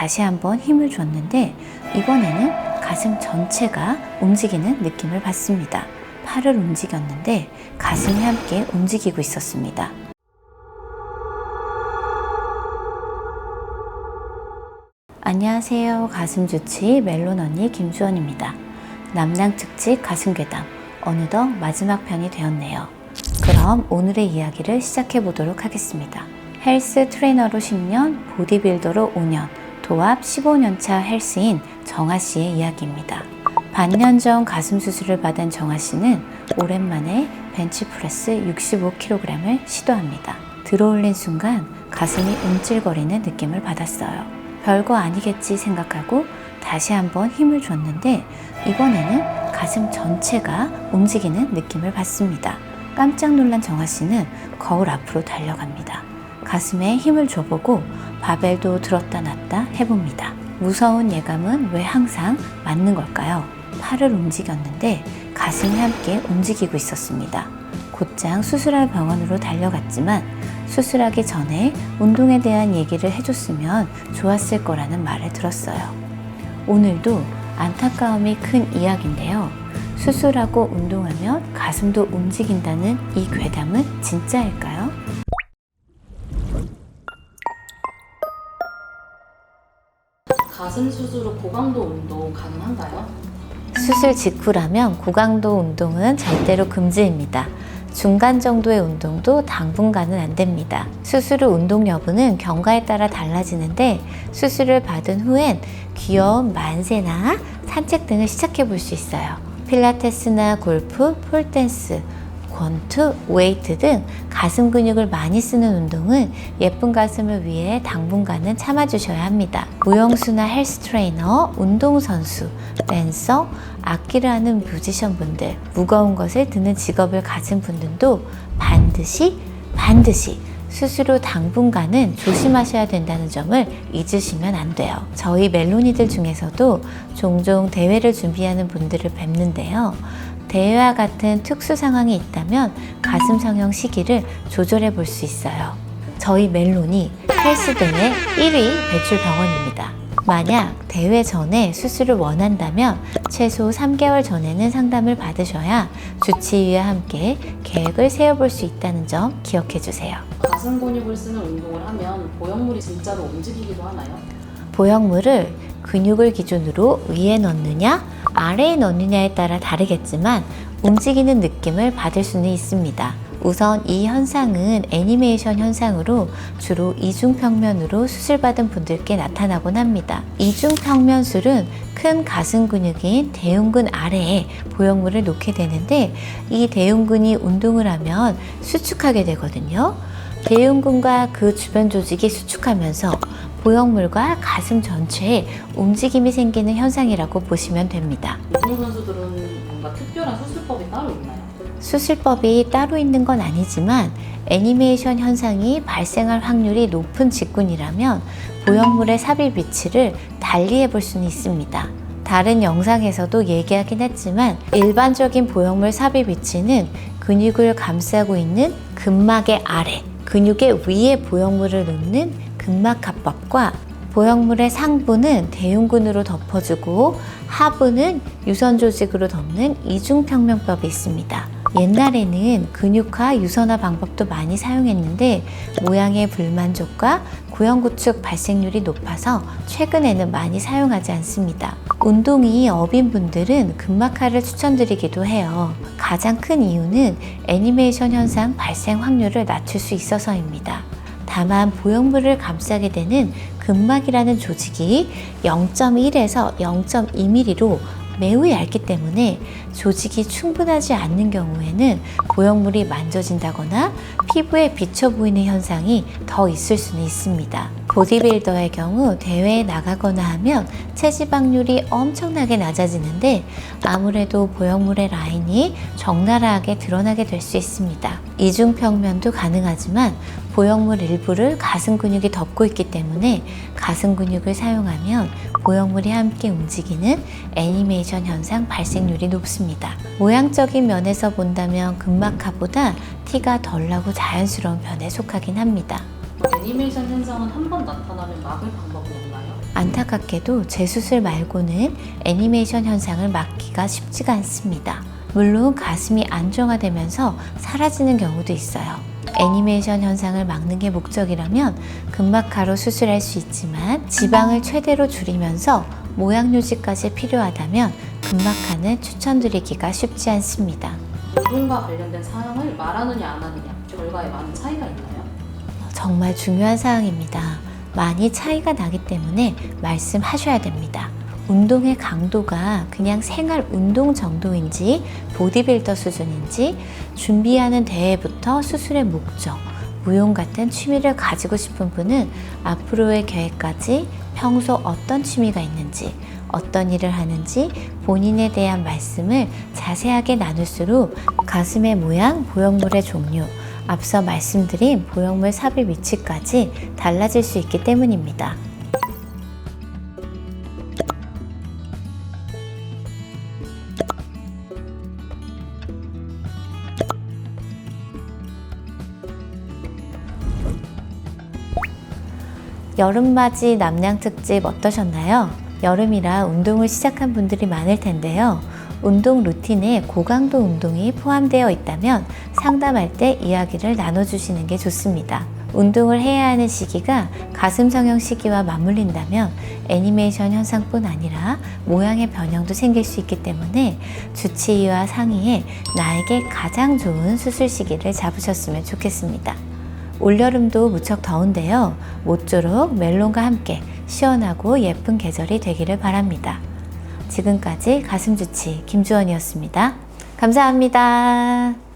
다시 한번 힘을 줬는데 이번에는 가슴 전체가 움직이는 느낌을 받습니다. 팔을 움직였는데 가슴이 함께 움직이고 있었습니다. 안녕하세요. 가슴 주치 멜론 언니 김주원입니다. 남랑 특집 가슴 괴담 어느덧 마지막 편이 되었네요. 그럼 오늘의 이야기를 시작해 보도록 하겠습니다. 헬스 트레이너로 10년, 보디빌더로 5년, 도합 15년차 헬스인 정아 씨의 이야기입니다. 반년 전 가슴 수술을 받은 정아 씨는 오랜만에 벤치프레스 65kg을 시도합니다. 들어올린 순간 가슴이 움찔거리는 느낌을 받았어요. 별거 아니겠지 생각하고 다시 한번 힘을 줬는데 이번에는 가슴 전체가 움직이는 느낌을 받습니다. 깜짝 놀란 정아 씨는 거울 앞으로 달려갑니다. 가슴에 힘을 줘보고 바벨도 들었다 놨다 해봅니다. 무서운 예감은 왜 항상 맞는 걸까요? 팔을 움직였는데 가슴이 함께 움직이고 있었습니다. 곧장 수술할 병원으로 달려갔지만 수술하기 전에 운동에 대한 얘기를 해줬으면 좋았을 거라는 말을 들었어요. 오늘도 안타까움이 큰 이야기인데요. 수술하고 운동하면 가슴도 움직인다는 이 괴담은 진짜일까요? 가슴 수술 후 고강도 운동 가능한가요? 수술 직후라면 고강도 운동은 절대로 금지입니다. 중간 정도의 운동도 당분간은 안 됩니다. 수술 후 운동 여부는 경과에 따라 달라지는데 수술을 받은 후엔 귀여운 만세나 산책 등을 시작해 볼 수 있어요. 필라테스나 골프, 폴댄스, 권투, 웨이트 등 가슴 근육을 많이 쓰는 운동은 예쁜 가슴을 위해 당분간은 참아주셔야 합니다. 무용수나 헬스 트레이너, 운동선수, 댄서, 악기를 하는 뮤지션 분들, 무거운 것을 드는 직업을 가진 분들도 반드시, 반드시 후 당분간은 조심하셔야 된다는 점을 잊으시면 안 돼요. 저희 멜로니들 중에서도 종종 대회를 준비하는 분들을 뵙는데요. 대회와 같은 특수 상황이 있다면 가슴 성형 시기를 조절해 볼 수 있어요. 저희 멜론이 헬스 대회 1위 배출 병원입니다. 만약 대회 전에 수술을 원한다면 최소 3개월 전에는 상담을 받으셔야 주치의와 함께 계획을 세워볼 수 있다는 점 기억해 주세요. 가슴 근육을 쓰는 운동을 하면 보형물이 진짜로 움직이기도 하나요? 보형물을 근육을 기준으로 위에 넣느냐 아래에 넣느냐에 따라 다르겠지만 움직이는 느낌을 받을 수는 있습니다. 우선 이 현상은 애니메이션 현상으로 주로 이중평면으로 수술받은 분들께 나타나곤 합니다. 이중평면술은 큰 가슴 근육인 대흉근 아래에 보형물을 놓게 되는데 이 대흉근이 운동을 하면 수축하게 되거든요. 대흉근과 그 주변 조직이 수축하면서 보형물과 가슴 전체에 움직임이 생기는 현상이라고 보시면 됩니다. 운동 선수들은 뭔가 특별한 수술법이 따로 있나요? 수술법이 따로 있는 건 아니지만 애니메이션 현상이 발생할 확률이 높은 직군이라면 보형물의 삽입 위치를 달리 해 볼 수는 있습니다. 다른 영상에서도 얘기하긴 했지만 일반적인 보형물 삽입 위치는 근육을 감싸고 있는 근막의 아래, 근육의 위에 보형물을 놓는 근막합법과 보형물의 상부는 대흉근으로 덮어주고 하부는 유선 조직으로 덮는 이중평면법이 있습니다. 옛날에는 근육화, 유선화 방법도 많이 사용했는데 모양의 불만족과 구형 구축 발생률이 높아서 최근에는 많이 사용하지 않습니다. 운동이 업인 분들은 근막화를 추천드리기도 해요. 가장 큰 이유는 애니메이션 현상 발생 확률을 낮출 수 있어서입니다. 다만 보형물을 감싸게 되는 근막이라는 조직이 0.1에서 0.2mm로 매우 얇기 때문에 조직이 충분하지 않는 경우에는 보형물이 만져진다거나 피부에 비쳐 보이는 현상이 더 있을 수는 있습니다. 보디빌더의 경우 대회에 나가거나 하면 체지방률이 엄청나게 낮아지는데 아무래도 보형물의 라인이 적나라하게 드러나게 될 수 있습니다. 이중평면도 가능하지만 보형물 일부를 가슴 근육이 덮고 있기 때문에 가슴 근육을 사용하면 보형물이 함께 움직이는 애니메이션 현상 발생률이 높습니다. 모양적인 면에서 본다면 근막화보다 티가 덜 나고 자연스러운 편에 속하긴 합니다. 애니메이션 현상은 한 번 나타나면 막을 방법이 없나요? 안타깝게도 재수술 말고는 애니메이션 현상을 막기가 쉽지가 않습니다. 물론 가슴이 안정화되면서 사라지는 경우도 있어요. 애니메이션 현상을 막는 게 목적이라면 근막하로 수술할 수 있지만 지방을 최대로 줄이면서 모양 유지까지 필요하다면 근막하는 추천드리기가 쉽지 않습니다. 운동과 관련된 사항을 말하느냐 안 하느냐 결과에 많은 차이가 있나요? 정말 중요한 사항입니다. 많이 차이가 나기 때문에 말씀하셔야 됩니다. 운동의 강도가 그냥 생활 운동 정도인지 보디빌더 수준인지 준비하는 대회부터 수술의 목적, 무용 같은 취미를 가지고 싶은 분은 앞으로의 계획까지 평소 어떤 취미가 있는지 어떤 일을 하는지 본인에 대한 말씀을 자세하게 나눌수록 가슴의 모양, 보형물의 종류, 앞서 말씀드린 보형물 삽입 위치까지 달라질 수 있기 때문입니다. 여름맞이 남양 특집 어떠셨나요? 여름이라 운동을 시작한 분들이 많을 텐데요. 운동 루틴에 고강도 운동이 포함되어 있다면 상담할 때 이야기를 나눠주시는 게 좋습니다. 운동을 해야 하는 시기가 가슴 성형 시기와 맞물린다면 애니메이션 현상뿐 아니라 모양의 변형도 생길 수 있기 때문에 주치의와 상의해 나에게 가장 좋은 수술 시기를 잡으셨으면 좋겠습니다. 올여름도 무척 더운데요. 모쪼록 멜론과 함께 시원하고 예쁜 계절이 되기를 바랍니다. 지금까지 가슴 주치 김주원이었습니다. 감사합니다.